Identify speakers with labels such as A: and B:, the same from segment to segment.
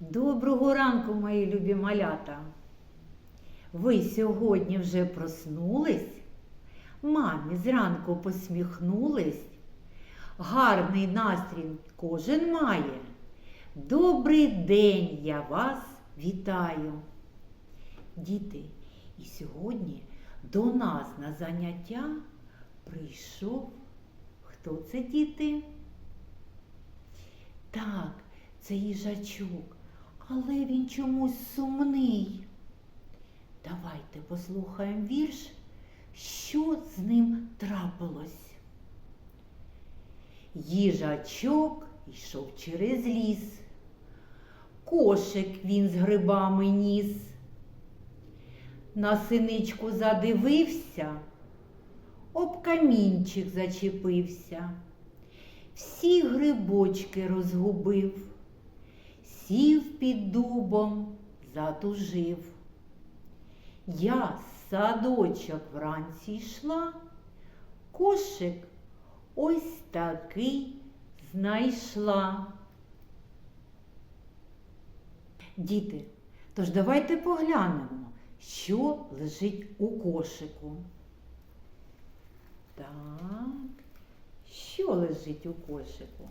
A: Доброго ранку, мої любі малята. Ви сьогодні вже проснулись? Мамі зранку посміхнулись? Гарний настрій кожен має. Добрий день я вас вітаю. Діти, і сьогодні до нас на заняття прийшов. Хто це діти? Так, це їжачок, але він чомусь сумний. Давайте послухаємо вірш, що з ним трапилось. Їжачок йшов через ліс. Кошик він з грибами ніс. На синичку задивився, об камінчик зачепився всі грибочки розгубив, сів під дубом, затужив. Я з садочок вранці йшла, кошик ось такий знайшла. Діти, тож давайте поглянемо, що лежить у кошику. Так. Що лежить у кошику?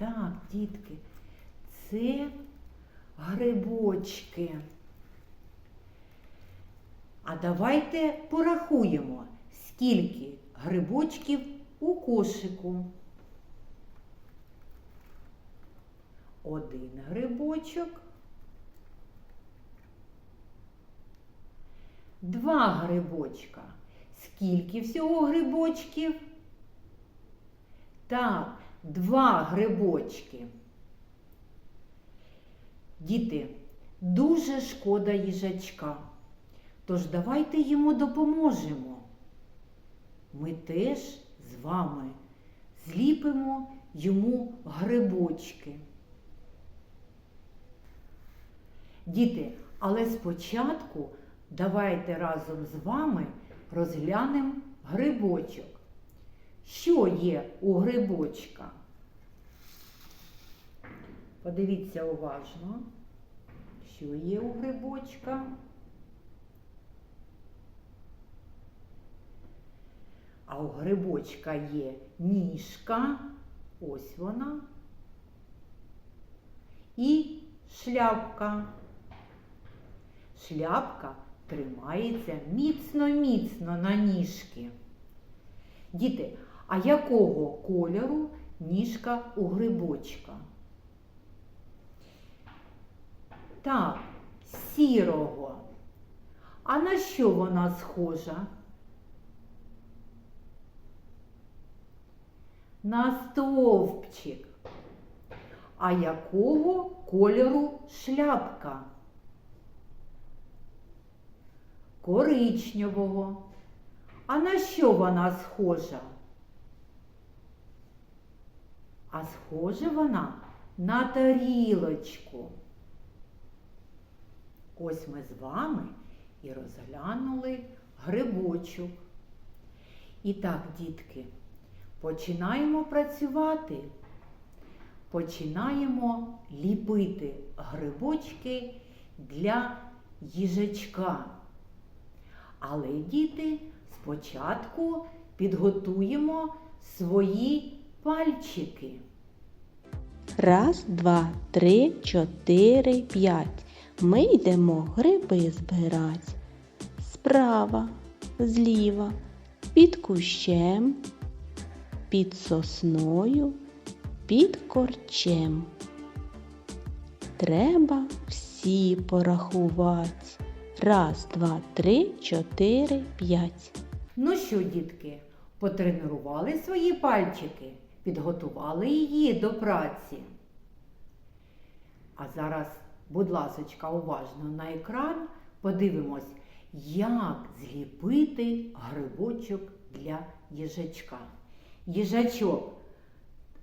A: Так, дітки, це грибочки. А давайте порахуємо, скільки грибочків у кошику. Один грибочок. Два грибочка. Скільки всього грибочків? Так, два грибочки. Діти, дуже шкода їжачка. Тож давайте йому допоможемо. Ми теж з вами зліпимо йому грибочки. Діти, але спочатку Давайте разом з вами розглянемо грибочок. Що є у грибочка? Подивіться уважно, що є у грибочка. А у грибочка є ніжка, ось вона, і шляпка. Шляпка тримається міцно-міцно на ніжки. Діти, а якого кольору ніжка у грибочка? Так, сірого. А на що вона схожа? На стовпчик. А якого кольору шляпка? коричневого. А на що вона схожа? А схожа вона на тарілочку. Ось ми з вами і розглянули грибочок. І так, дітки, починаємо працювати. Починаємо ліпити грибочки для їжачка. Але, діти, спочатку підготуємо свої пальчики.
B: Раз, два, три, чотири, п'ять. Ми йдемо гриби збирать. Справа, зліва, під кущем, під сосною, під корчем. Треба всі порахувати. Раз, два, три, чотири, п'ять.
A: Ну що, дітки, потренували свої пальчики, підготували її до праці. А зараз, будь ласочка, уважно на екран подивимось, як зліпити грибочок для їжачка. Їжачок,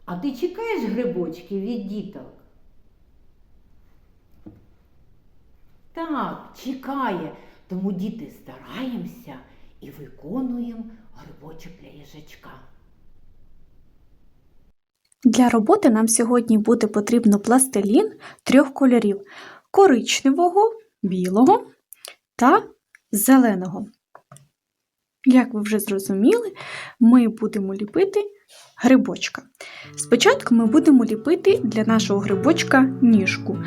A: а ти чекаєш грибочки від діток? Так, чекає. Тому діти стараємося і виконуємо грибочок для їжачка.
C: Для роботи нам сьогодні буде потрібно пластилін трьох кольорів: коричневого, білого та зеленого. Як ви вже зрозуміли, ми будемо ліпити грибочка. Спочатку ми будемо ліпити для нашого грибочка ніжку.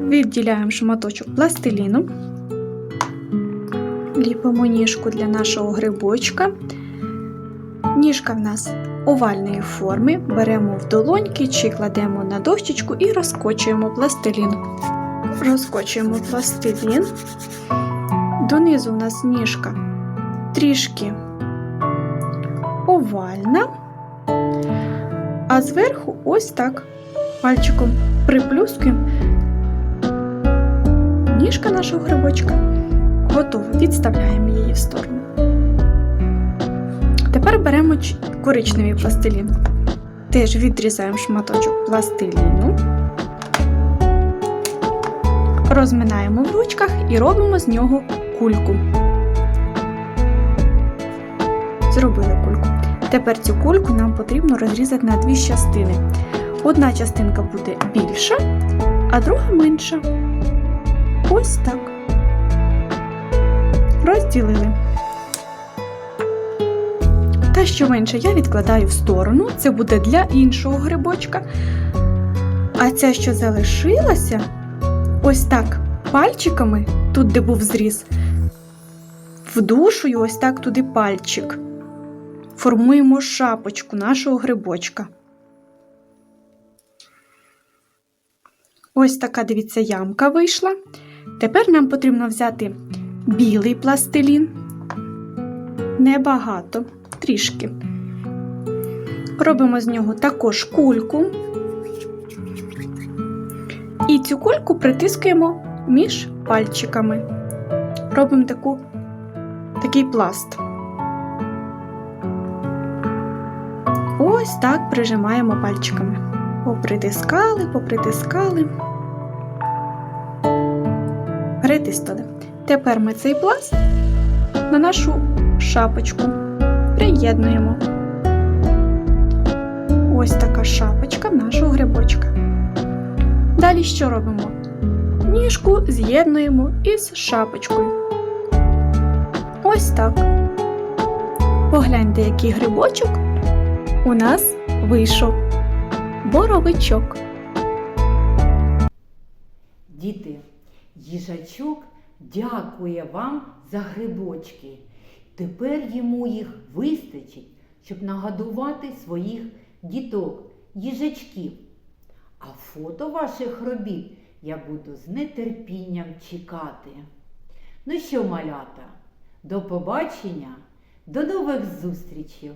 C: Відділяємо шматочок пластиліну, ліпимо ніжку для нашого грибочка. Ніжка в нас овальної форми, беремо в долоньки чи кладемо на дощечку і розкочуємо пластилін. Розкочуємо пластилін. Донизу у нас ніжка трішки овальна, а зверху ось так пальчиком приплюскуємо. Ніжка нашого грибочка готова. Відставляємо її в сторону. Беремо коричневий пластилін. Теж відрізаємо шматочок пластиліну, розминаємо в ручках і робимо з нього кульку. Зробили кульку. Тепер цю кульку нам потрібно розрізати на дві частини. Одна частинка буде більша, а друга менша. Ось так. Розділили. Та, що менше, я відкладаю в сторону, це буде для іншого грибочка. А ця, що залишилася, ось так пальчиками, тут, де був зріз, вдушую ось так туди пальчик. Формуємо шапочку нашого грибочка. Ось така, дивіться, ямка вийшла. Тепер нам потрібно взяти білий пластилін. Небагато трішки. Робимо з нього також кульку. І цю кульку притискуємо між пальчиками. Робимо таку, такий пласт. Ось так прижимаємо пальчиками. Попритискали, попритискали. Притиснули. Тепер ми цей пласт на нашу шапочку приєднуємо. Ось така шапочка нашого грибочка. Далі що робимо? Ніжку з'єднуємо із шапочкою. Ось так. Погляньте, який грибочок у нас вийшов. Боровичок.
A: Діти, їжачок дякує вам за грибочки. Тепер йому їх вистачить, щоб нагодувати своїх діток, їжачків. А фото ваших робіт я буду з нетерпінням чекати. Ну що, малята, до побачення, до нових зустрічей!